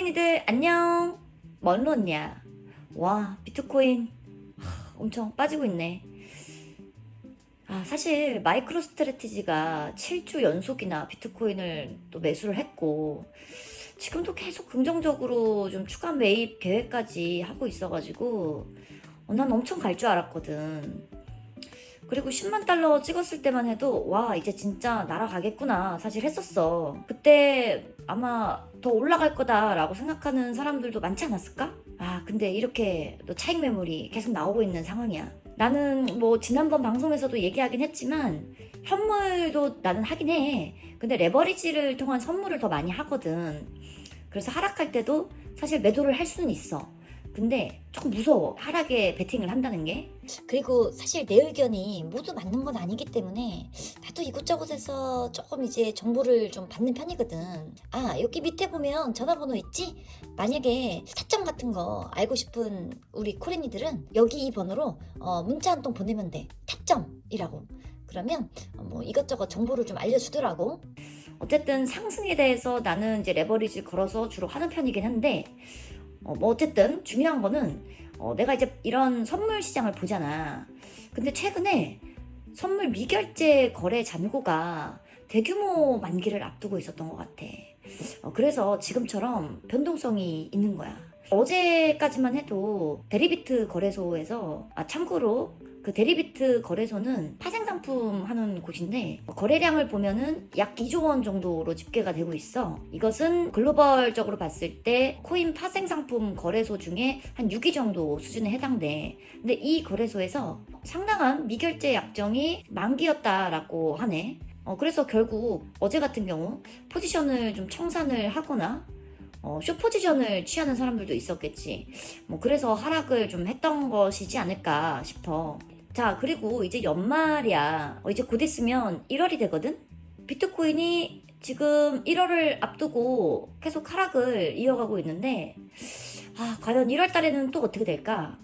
코린이들 안녕. 언니야 와 비트코인. 하, 엄청 빠지고 있네. 아 사실 마이크로 스트레티지가 7주 연속이나 비트코인을 또 매수를 했고 지금도 계속 긍정적으로 좀 추가 매입 계획까지 하고 있어가지고 어, 난 엄청 갈 줄 알았거든 그리고 10만 달러 찍었을 때만 해도 와 이제 진짜 날아가겠구나 사실 했었어. 그때 아마 더 올라갈 거다라고 생각하는 사람들도 많지 않았을까? 아 근데 이렇게 또 차익 매물이 계속 나오고 있는 상황이야. 나는 뭐 지난번 방송에서도 얘기하긴 했지만 현물도 나는 하긴 해. 근데 레버리지를 통한 선물을 더 많이 하거든. 그래서 하락할 때도 사실 매도를 할 수는 있어 근데 조금 무서워 하락에 베팅을 한다는 게 그리고 사실 내 의견이 모두 맞는 건 아니기 때문에 나도 이곳저곳에서 조금 이제 정보를 좀 받는 편이거든. 아, 여기 밑에 보면 전화번호 있지? 만약에 타점 같은 거 알고 싶은 우리 코린이들은 여기 이 번호로 어, 문자 한 통 보내면 돼. 타점이라고. 그러면 어, 뭐 이것저것 정보를 좀 알려주더라고. 어쨌든 상승에 대해서 나는 이제 레버리지 걸어서 주로 하는 편이긴 한데, 어, 뭐 어쨌든 중요한 거는 어, 내가 이제 이런 선물 시장을 보잖아. 근데 최근에 선물 미결제 거래 잔고가 대규모 만기를 앞두고 있었던 것 같아. 어, 그래서 지금처럼 변동성이 있는 거야. 어제까지만 해도 데리비트 거래소에서, 아, 참고로 그 데리비트 거래소는 상품 하는 곳인데 거래량을 보면은 약 2조 원 정도로 집계가 되고 있어. 이것은 글로벌적으로 봤을 때 코인 파생 상품 거래소 중에 한 6위 정도 수준에 해당돼. 근데 이 거래소에서 상당한 미결제 약정이 만기였다라고 하네. 어, 그래서 결국 어제 같은 경우 포지션을 좀 청산을 하거나 어, 쇼 포지션을 취하는 사람들도 있었겠지. 뭐 그래서 하락을 좀 했던 것이지 않을까 싶어. 자, 그리고 이제 연말이야. 어, 이제 곧 있으면 1월이 되거든? 비트코인이 지금 1월을 앞두고 계속 하락을 이어가고 있는데, 아, 과연 1월 달에는 또 어떻게 될까?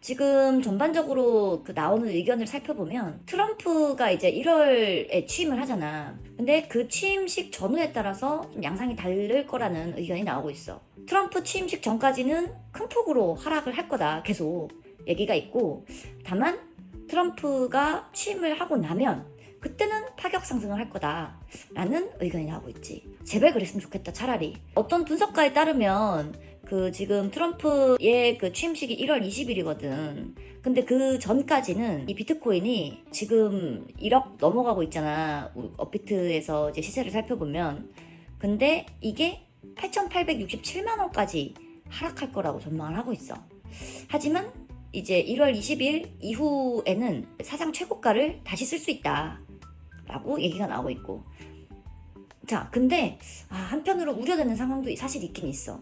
지금 전반적으로 그 나오는 의견을 살펴보면 트럼프가 이제 1월에 취임을 하잖아. 근데 그 취임식 전후에 따라서 좀 양상이 다를 거라는 의견이 나오고 있어. 트럼프 취임식 전까지는 큰 폭으로 하락을 할 거다. 계속 얘기가 있고. 다만 트럼프가 취임을 하고 나면 그때는 파격 상승을 할 거다. 라는 의견이 나오고 있지. 제발 그랬으면 좋겠다, 차라리. 어떤 분석가에 따르면 그 지금 트럼프의 그 취임식이 1월 20일이거든. 근데 그 전까지는 이 비트코인이 지금 1억 넘어가고 있잖아. 업비트에서 이제 시세를 살펴보면. 근데 이게 8,867만 원까지 하락할 거라고 전망을 하고 있어. 하지만 이제 1월 20일 이후에는 사상 최고가를 다시 쓸 수 있다. 라고 얘기가 나오고 있고. 자, 근데 아, 한편으로 우려되는 상황도 사실 있긴 있어.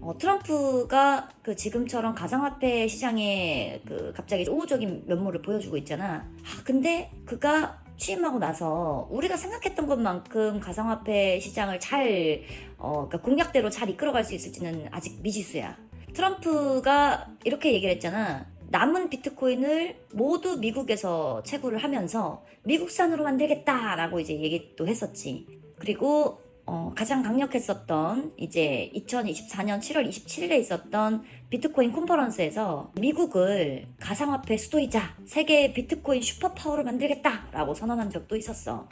어, 트럼프가 그 지금처럼 가상화폐 시장에 그 갑자기 우호적인 면모를 보여주고 있잖아. 아, 근데 그가 취임하고 나서 우리가 생각했던 것만큼 가상화폐 시장을 잘, 어, 그러니까 공약대로 잘 이끌어갈 수 있을지는 아직 미지수야. 트럼프가 이렇게 얘기를 했잖아. 남은 비트코인을 모두 미국에서 채굴을 하면서 미국산으로 만들겠다라고 이제 얘기도 했었지. 그리고 어, 가장 강력했었던 이제 2024년 7월 27일에 있었던 비트코인 컨퍼런스에서 미국을 가상화폐 수도이자 세계 비트코인 슈퍼파워로 만들겠다라고 선언한 적도 있었어.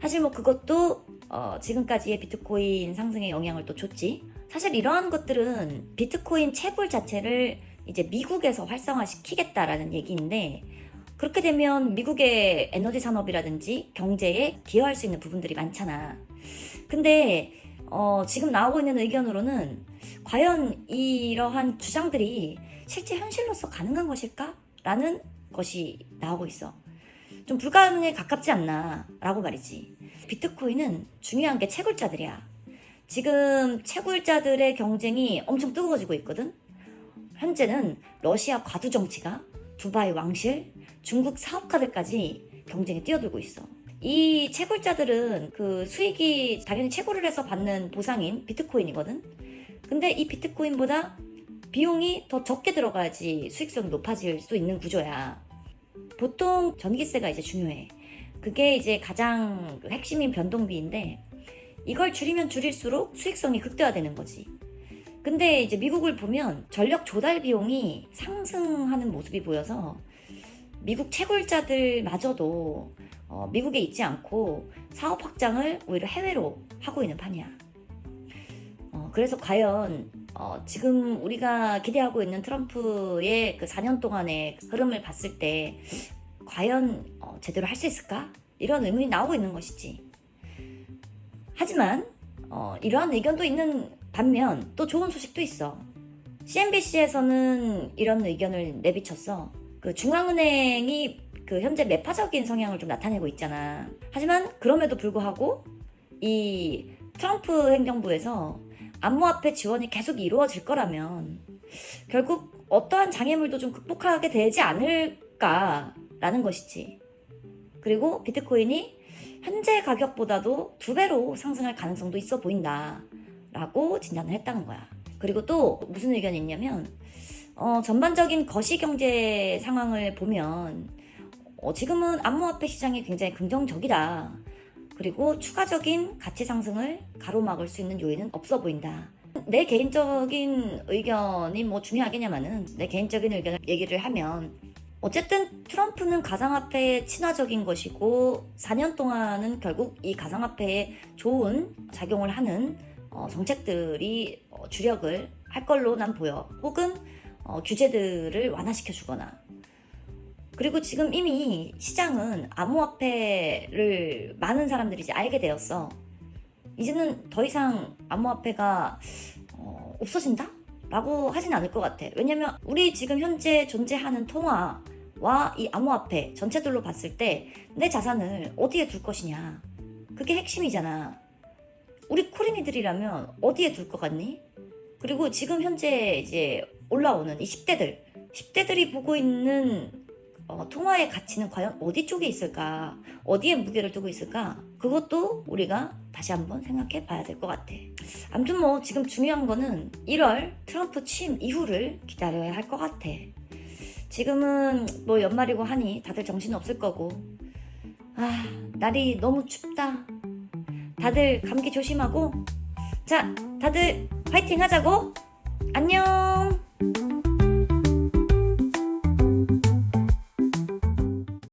사실 뭐 그것도 어, 지금까지의 비트코인 상승에 영향을 또 줬지. 사실 이러한 것들은 비트코인 채굴 자체를 이제 미국에서 활성화시키겠다라는 얘기인데 그렇게 되면 미국의 에너지 산업이라든지 경제에 기여할 수 있는 부분들이 많잖아. 근데 어, 지금 나오고 있는 의견으로는 과연 이러한 주장들이 실제 현실로서 가능한 것일까? 라는 것이 나오고 있어. 좀 불가능에 가깝지 않나? 라고 말이지. 비트코인은 중요한 게 채굴자들이야. 지금 채굴자들의 경쟁이 엄청 뜨거워지고 있거든? 현재는 러시아 과두 정치가 두바이 왕실, 중국 사업가들까지 경쟁에 뛰어들고 있어. 이 채굴자들은 그 수익이 당연히 채굴을 해서 받는 보상인 비트코인이거든. 근데 이 비트코인보다 비용이 더 적게 들어가야지 수익성이 높아질 수 있는 구조야. 보통 전기세가 이제 중요해. 그게 이제 가장 핵심인 변동비인데 이걸 줄이면 줄일수록 수익성이 극대화되는 거지. 근데 이제 미국을 보면 전력 조달 비용이 상승하는 모습이 보여서 미국 채굴자들마저도 어, 미국에 있지 않고 사업 확장을 오히려 해외로 하고 있는 판이야. 어, 그래서 과연 어, 지금 우리가 기대하고 있는 트럼프의 그 4년 동안의 흐름을 봤을 때 과연 어, 제대로 할 수 있을까? 이런 의문이 나오고 있는 것이지. 하지만 어, 이러한 의견도 있는 반면 또 좋은 소식도 있어. CNBC에서는 이런 의견을 내비쳤어. 그 중앙은행이 그 현재 매파적인 성향을 좀 나타내고 있잖아. 하지만 그럼에도 불구하고 이 트럼프 행정부에서 암호화폐 지원이 계속 이루어질 거라면 결국 어떠한 장애물도 좀 극복하게 되지 않을까라는 것이지. 그리고 비트코인이 현재 가격보다도 두 배로 상승할 가능성도 있어 보인다 라고 진단을 했다는 거야. 그리고 또 무슨 의견이 있냐면 어, 전반적인 거시 경제 상황을 보면 어, 지금은 암호화폐 시장이 굉장히 긍정적이다. 그리고 추가적인 가치 상승을 가로막을 수 있는 요인은 없어 보인다. 내 개인적인 의견이 뭐 중요하겠냐마는 내 개인적인 의견을 얘기를 하면 어쨌든 트럼프는 가상화폐에 친화적인 것이고 4년 동안은 결국 이 가상화폐에 좋은 작용을 하는 어, 정책들이 어, 주력을 할 걸로 난 보여. 혹은 어, 규제들을 완화시켜 주거나. 그리고 지금 이미 시장은 암호화폐를 많은 사람들이 이제 알게 되었어. 이제는 더 이상 암호화폐가 어, 없어진다? 라고 하진 않을 것 같아. 왜냐면 우리 지금 현재 존재하는 통화 와 이 암호화폐 전체들로 봤을 때 내 자산을 어디에 둘 것이냐. 그게 핵심이잖아. 우리 코린이들이라면 어디에 둘 것 같니? 그리고 지금 현재 이제 올라오는 이 10대들, 10대들이 보고 있는 어, 통화의 가치는 과연 어디 쪽에 있을까? 어디에 무게를 두고 있을까? 그것도 우리가 다시 한번 생각해 봐야 될 것 같아. 아무튼 뭐 지금 중요한 거는 1월 트럼프 취임 이후를 기다려야 할 것 같아. 지금은 뭐 연말이고 하니 다들 정신 없을 거고. 아, 날이 너무 춥다. 다들 감기 조심하고. 자, 다들 파이팅 하자고. 안녕.